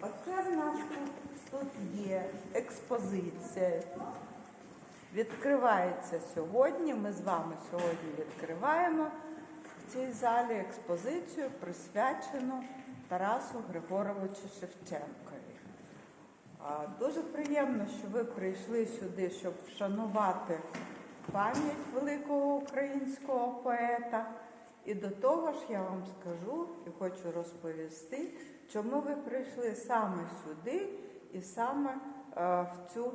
Оце в нас тут, тут є експозиція. Відкривається сьогодні. Ми з вами сьогодні відкриваємо в цій залі експозицію, присвячену Тарасу Григоровичу Шевченкові. Дуже приємно, що ви прийшли сюди, щоб вшанувати пам'ять великого українського поета. І до того ж я вам скажу і хочу розповісти, чому ви прийшли саме сюди і саме е, в цю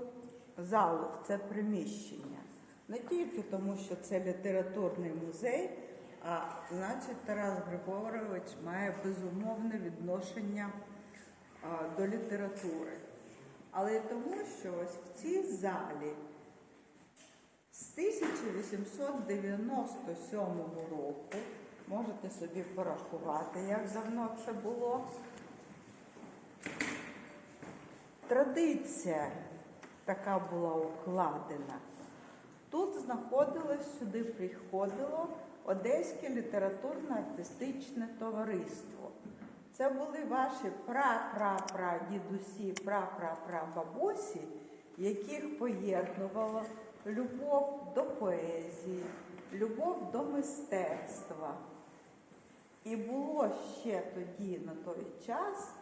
залу, в це приміщення. Не тільки тому, що це літературний музей, а значить Тарас Григорович має безумовне відношення до літератури. Але й тому, що ось в цій залі з 1897 року, можете собі порахувати, як давно це було, традиція така була укладена. Тут знаходилось, сюди приходило Одеське літературно-артистичне товариство. Це були ваші пра-пра-пра-дідусі, пра-пра-пра-бабусі, яких поєднувало любов до поезії, любов до мистецтва. І було ще тоді, на той час,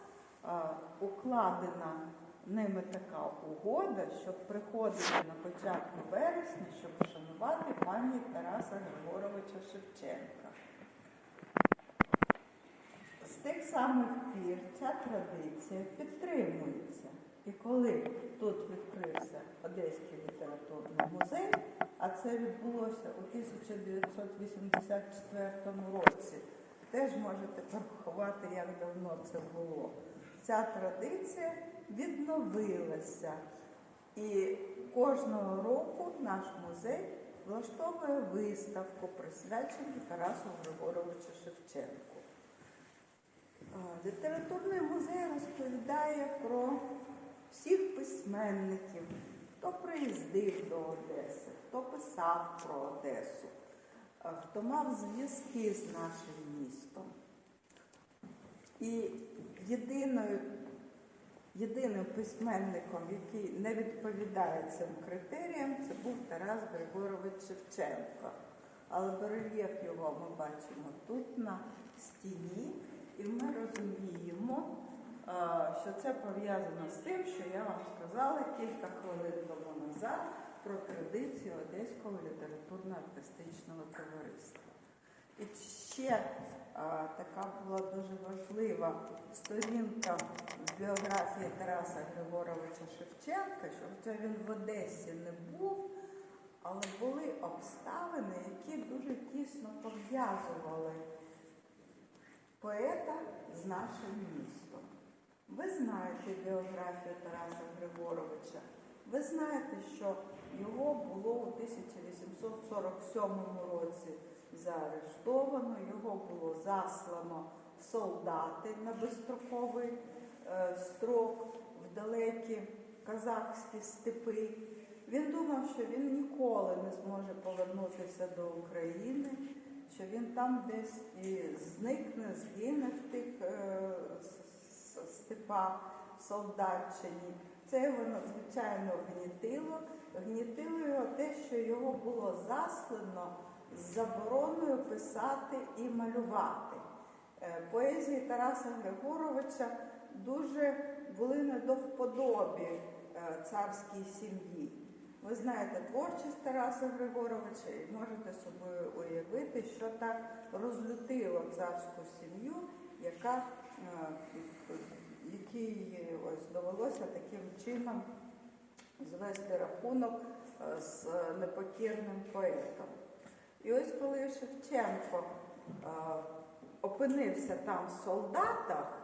укладена ними така угода, щоб приходити на початку вересня, щоб вшанувати пам'ять Тараса Григоровича Шевченка. З тих самих пір ця традиція підтримується. І коли тут відкрився Одеський літературний музей, а це відбулося у 1984 році, теж можете порахувати, як давно це було. Ця традиція відновилася. І кожного року наш музей влаштовує виставку, присвячену Тарасу Григоровичу Шевченку. Літературний музей розповідає про всіх письменників, хто приїздив до Одеси, хто писав про Одесу, хто мав зв'язки з нашим містом. І єдиною, єдиним письменником, який не відповідає цим критеріям, це був Тарас Григорович Шевченко. Але барельєф його ми бачимо тут на стіні, і ми розуміємо, що це пов'язано з тим, що я вам сказала кілька хвилин тому назад про традицію Одеського літературно-артистичного товариства. І ще а, така була дуже важлива сторінка в біографії Тараса Григоровича Шевченка, що хоча він в Одесі не був, але були обставини, які дуже тісно пов'язували поета з нашим містом. Ви знаєте біографію Тараса Григоровича. Ви знаєте, що його було у 1847 році заарештовано, його було заслано солдати на безстроковий е, строк в далекі казахські степи. Він думав, що він ніколи не зможе повернутися до України, що він там десь і зникне, згине в тих е, степах Солдатчині. Це його надзвичайно гнітило. Гнітило його те, що його було заслано з забороною писати і малювати. Е, Поезії Тараса Григоровича дуже були не до вподобі е, царській сім'ї. Ви знаєте творчість Тараса Григоровича і можете собою уявити, що так розлютило царську сім'ю, яка, е, якій ось довелося таким чином звести рахунок з непокірним поетом. І ось коли Шевченко е, опинився там в солдатах,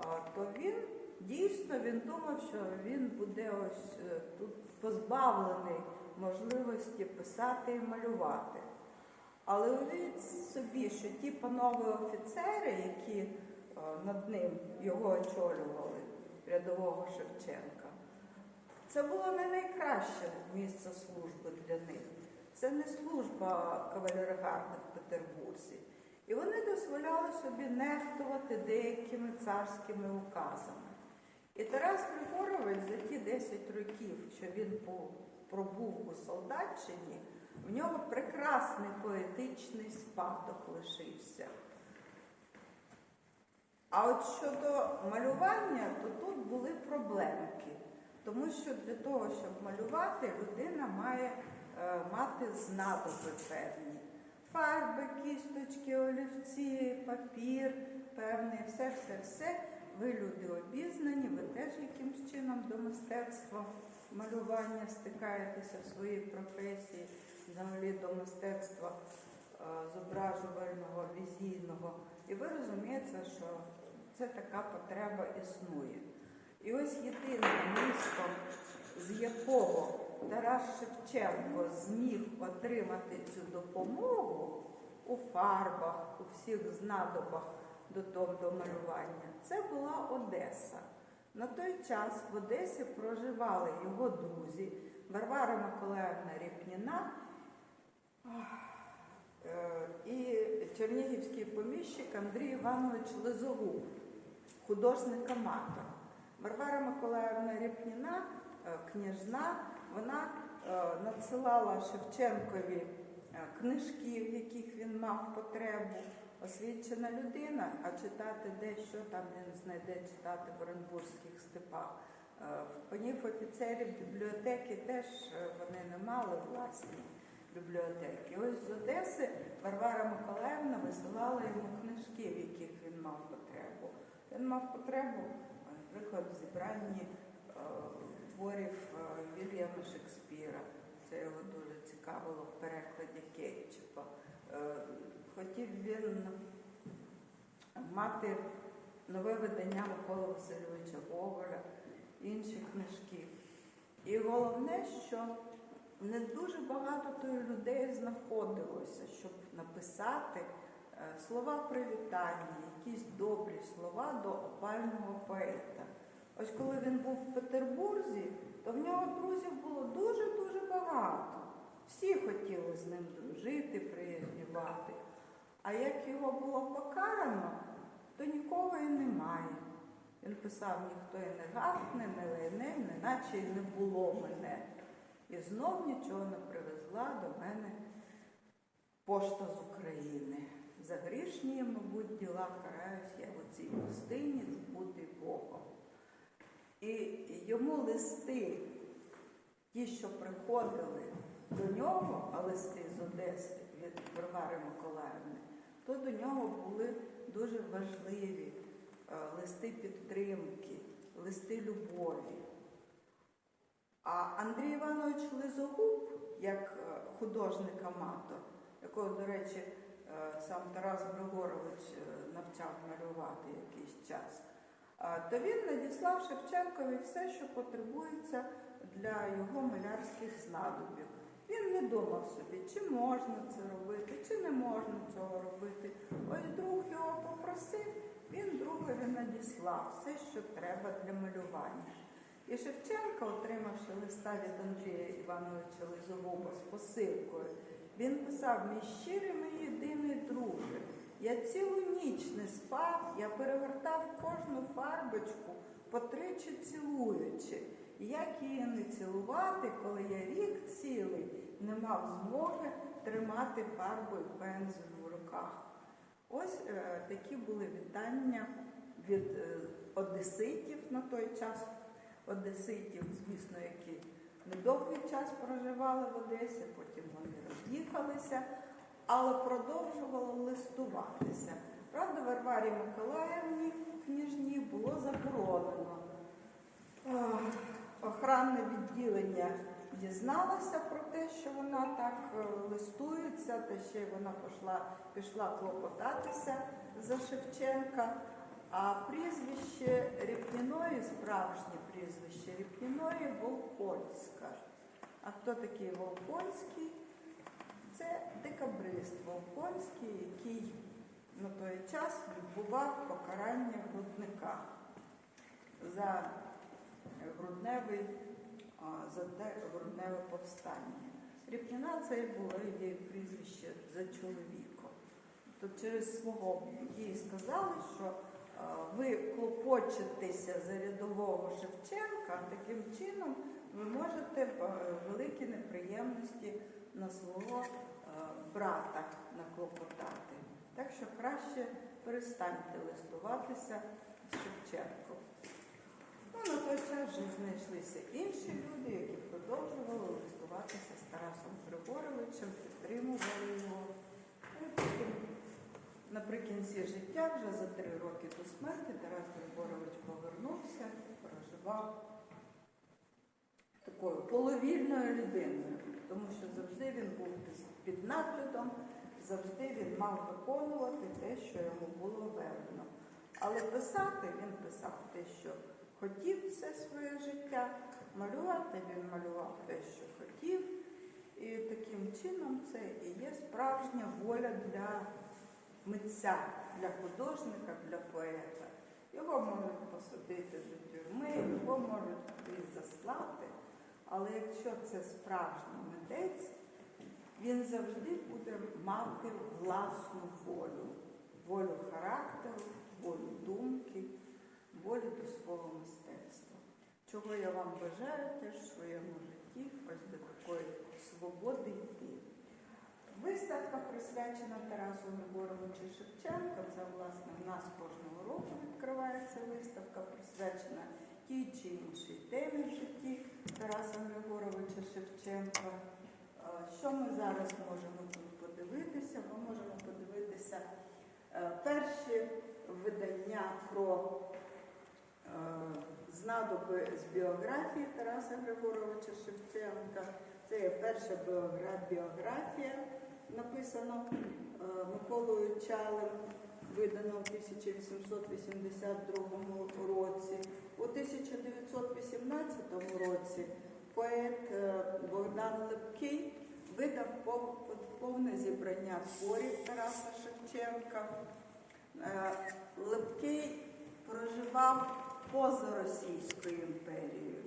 е, то він дійсно він думав, що він буде ось е, тут позбавлений можливості писати і малювати. Але уявіть собі, що ті панове офіцери, які е, над ним його очолювали, рядового Шевченка, це було не найкраще місце служби для них. Це не служба кавалергардів в Петербурзі. І вони дозволяли собі нехтувати деякими царськими указами. І Тарас Григорович за ті 10 років, що він по- пробув у Солдатчині, в нього прекрасний поетичний спадок лишився. А от щодо малювання, то тут були проблемки. Тому що для того, щоб малювати, людина має мати знадоби певні. Фарби, кісточки, олівці, папір, певний, все, все, все. Ви люди обізнані, ви теж якимсь чином до мистецтва малювання стикаєтеся в своїй професії, взагалі до мистецтва е, зображувального, візійного. І ви розумієте, що це така потреба існує. І ось єдине місто, з якого Тарас Шевченко зміг отримати цю допомогу у фарбах, у всіх знадобах до того до малювання, це була Одеса. На той час в Одесі проживали його друзі Варвара Миколаївна Ріпніна е, і чернігівський поміщик Андрій Іванович Лизогуб, художник-аматор. Варвара Миколаївна Ріпніна, е, княжна, вона е, надсилала Шевченкові е, книжки, в яких він мав потребу. Освічена людина, а читати дещо там він знайде читати в Оренбурзьких степах. Е, В панів офіцерів бібліотеки теж е, вони не мали власні бібліотеки. Ось з Одеси Варвара Миколаївна висилала йому книжки, в яких він мав потребу. Він мав потребу, наприклад, в зібранні е, творів е, Вільяма Шекспіра. Це його дуже цікавило в перекладі Кетчупа. Е, Хотів він мати нове видання Миколи Васильовича Гоголя, інші книжки. І головне, що не дуже багато людей знаходилося, щоб написати е, слова привітання, якісь добрі слова до опального поета. Ось коли він був в Петербурзі, то в нього друзів було дуже-дуже багато. Всі хотіли з ним дружити, приязнювати. А як його було покарано, то нікого і немає. Він писав, ніхто і не гавкне, не лайне, неначе й не було мене. І знов нічого не привезла до мене пошта з України. За грішні, мабуть, діла караюсь я в цій пустині збутий Богом. І йому листи, ті, що приходили до нього, а листи з Одеси від Варвари Миколаївни, то до нього були дуже важливі е, листи підтримки, листи любові. А Андрій Іванович Лизогуб, як е, художник-аматор, якого, до речі, е, сам Тарас Григорович навчав малювати якийсь час, то він надіслав Шевченкові все, що потребується для його малярських знадобів. Він не думав собі, чи можна це робити, чи не можна цього робити. Ось друг його попросив, він другові надіслав все, що треба для малювання. І Шевченко, отримавши листа від Андрія Івановича Лизогуба з посилкою, він писав: мій щирий мій єдиний друже. Я цілу ніч не спав, я перевертав кожну фарбочку потричі цілуючи. Як її не цілувати, коли я рік цілий не мав змоги тримати фарбу і пензель в руках. Ось е, такі були вітання від е, одеситів на той час. Одеситів, звісно, які недовгий час проживали в Одесі, потім вони роз'їхалися, але продовжували листуватися. Правда, Варварі Миколаївні княжні було заборонено. Е, Охранне відділення дізналося про те, що вона так е, листується, та ще й вона пішла, пішла клопотатися за Шевченка. А прізвище Ріпніної, справжнє прізвище Ріпніної Волконська. А хто такий Волконський? Це декабрист Волконський, який на той час відбував покарання в грудниках за грудневий, за те грудневе повстання. Ріпніна це було її прізвище за чоловіком. То через свого їй сказали, що ви клопочетеся за рядового Шевченка, таким чином ви можете великі неприємності на свого брата наклопотати. Так що краще перестаньте листуватися з Шевченком. Ну, на той час вже знайшлися інші люди, які продовжували листуватися з Тарасом Григоровичем, підтримували його. Ну, і потім Наприкінці життя, вже за три роки до смерті, Тарас Григорович повернувся проживав такою половільною людиною, тому що завжди він був під наглядом, завжди він мав виконувати те, що йому було велено. Але писати він писав те, що хотів все своє життя, малювати він малював те, що хотів. І таким чином це і є справжня воля для митця, для художника, для поета. Його можуть посадити до тюрми, його можуть заслати. Але якщо це справжній митець, він завжди буде мати власну волю, волю характеру, волю думки, волю до свого мистецтва. Чого я вам бажаю теж в своєму житті, ось до такої свободи йти. Виставка присвячена Тарасу Григоровичу Шевченка. Це, власне, в нас кожного року відкривається виставка, присвячена тій чи іншій темі Тараса Григоровича Шевченка. Е, Що ми зараз можемо тут подивитися? Ми можемо подивитися е, перші видання про е, знадоби з біографії Тараса Григоровича Шевченка. Це є перша біографія, написана Миколою Чалем, видана у 1882 році. У 1918 році поет е, Богдан Лепкий видав повне зібрання творів Тараса Шевченка. Е, Лепкий проживав поза Російською імперією.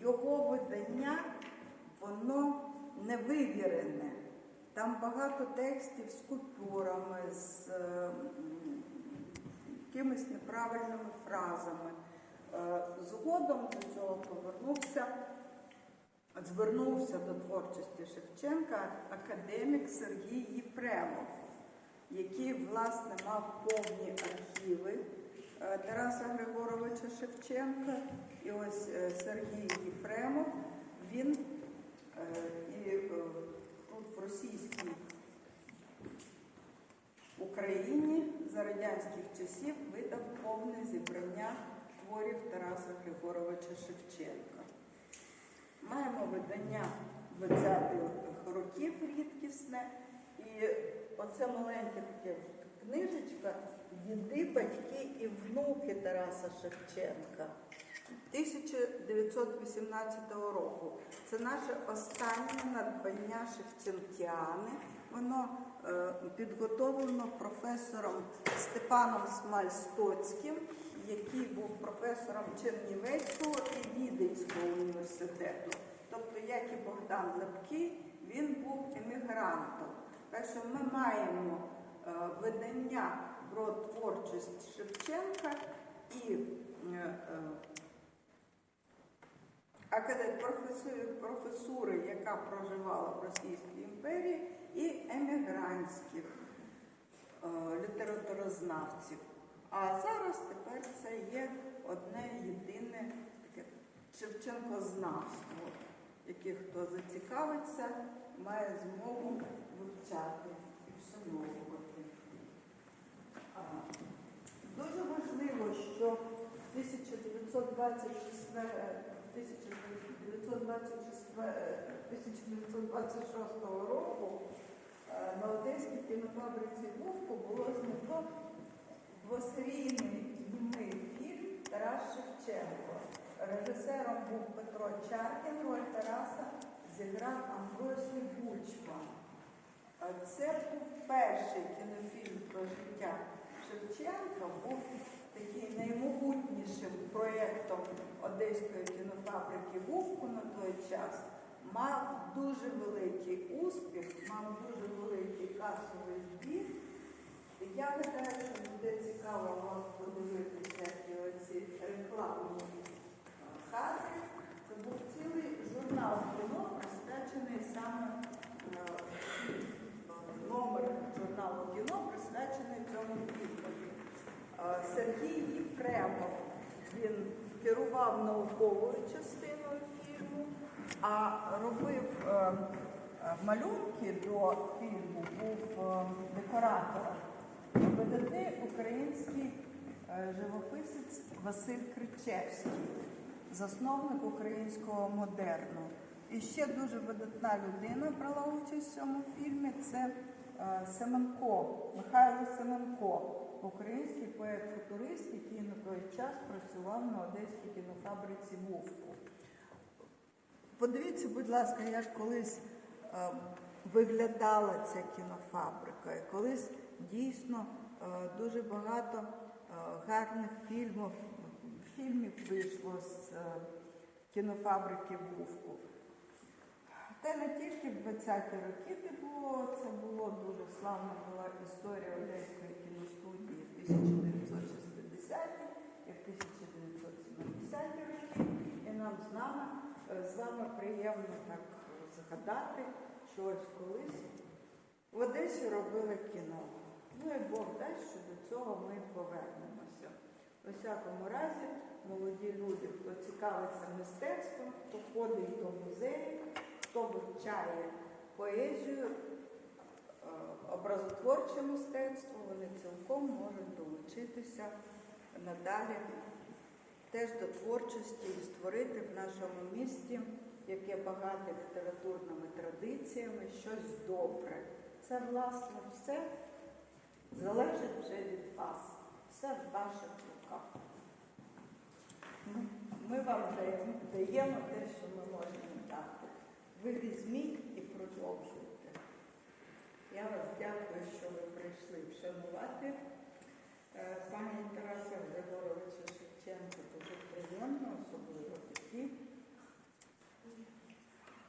Його видання воно невивірене. Там багато текстів з купюрами, з якимись неправильними фразами. Е, Згодом до цього повернувся, звернувся до творчості Шевченка академік Сергій Єфремов, який, власне, мав повні архіви е, Тараса Григоровича Шевченка. І ось е, Сергій Єфремов, він і тут в російській Україні за радянських часів видав повне зібрання творів Тараса Григоровича Шевченка. Маємо видання 20-х років рідкісне, і оце маленьке таке книжечка Діди, батьки і внуки Тараса Шевченка 1918 року. Це наше останнє надбання шевченкіани. Воно підготовлено професором Степаном Смальстоцьким, який був професором Чернівецького і Віденського університету. Тобто, як і Богдан Лепкий, він був емігрантом. Так що ми маємо е, видання про творчість Шевченка і е, е, професури, яка проживала в Російській імперії, і емігрантських е, літературознавців. А зараз тепер це є одне єдине таке Шевченкознавство, яке хто зацікавиться, має змогу вивчати і вшановувати. А, Дуже важливо, що 1926, е, 1926, е, 1926 року е, на Одеській кінофабриці Вовку було знято двосерійний знімний фільм Тарас Шевченко. Режисером був Петро Чаркін, роль Тараса зіграв Амбросій Бучман. Це був перший кінофільм про життя Шевченка, був такий наймогутнішим проєктом Одеської кінофабрики Вовку на той час. Мав дуже великий успіх, мав дуже великий касовий збір. Я гадаю, що буде цікаво вам подивитися і оці рекламні е, кадри. Це був цілий журнал кіно, присвячений саме е, номер журналу кіно, присвячений цьому фільму. Е, Сергій Єфремов, він керував науковою частиною фільму, а робив е, е, малюнки до фільму, був декоратором. Видатний український живописець Василь Кричевський, засновник українського модерну. І ще дуже видатна людина брала участь в цьому фільмі. Це Семенко, Михайло Семенко, український поет-футурист, який на той час працював на одеській кінофабриці Вовку. Подивіться, будь ласка, як колись е, виглядала ця кінофабрика. Колись дійсно е, дуже багато е, гарних фільмів, фільмів вийшло з е, кінофабрики Вовку. Та не тільки в 20-ті роки це було, це було дуже славна була історія Одеської кіностудії в 1960-ті і в 1970-ті роки. І нам з нами, е, з вами приємно так згадати, що ось колись в Одесі робили кіно. Ну і Бог дасть, що до цього ми повернемося. У всякому разі, молоді люди, хто цікавиться мистецтвом, хто ходить до музею, хто вивчає поезію, е, образотворче мистецтво, вони цілком можуть долучитися надалі теж до творчості і створити в нашому місті, яке багате літературними традиціями, щось добре. Це, власне, все залежить вже від вас. Все в ваших руках. Ми- вам даємо те, що ми можемо дати. Ви візьміть і продовжуйте. Я вас дякую, що ви прийшли вшанувати е, пані Тараса Григоровича Шевченка. Дуже приємно, особливо такі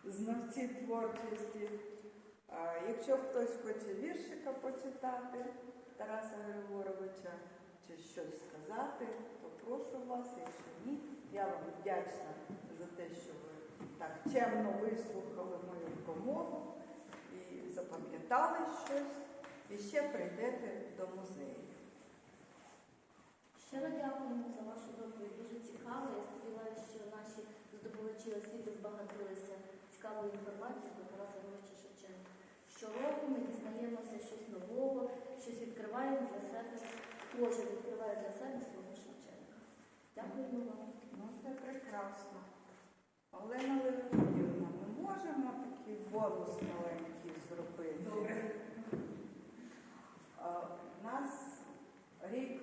знавці творчості. Якщо хтось хоче віршика почитати Тараса Григоровича чи щось сказати, то прошу вас, якщо ні, я вам вдячна за те, що ви так чемно вислухали мою промову і запам'ятали щось, і ще прийдете до музею. Щиро дякуємо за вашу доповідь. Дуже цікаво. Я сподіваюся, що наші здобувачі освіти збагатилися цікавою інформацією про Тараса Григоровича Шевченка. Щороку ми дізнаємося щось нового, щось відкриваємо для себе. Кожен відкриває для себе свого Шевченка. Дякуємо вам. Ну, це прекрасно. Олена Леонідівна, ми можемо такий бонус маленький зробити? Добре. У нас рік,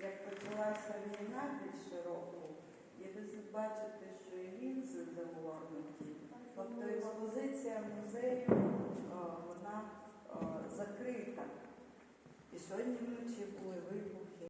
як почалася війна більше року, і ви бачите, що і лінзи загорнуті. Тобто експозиція музею, вона закрита. І сьогодні вночі були вибухи.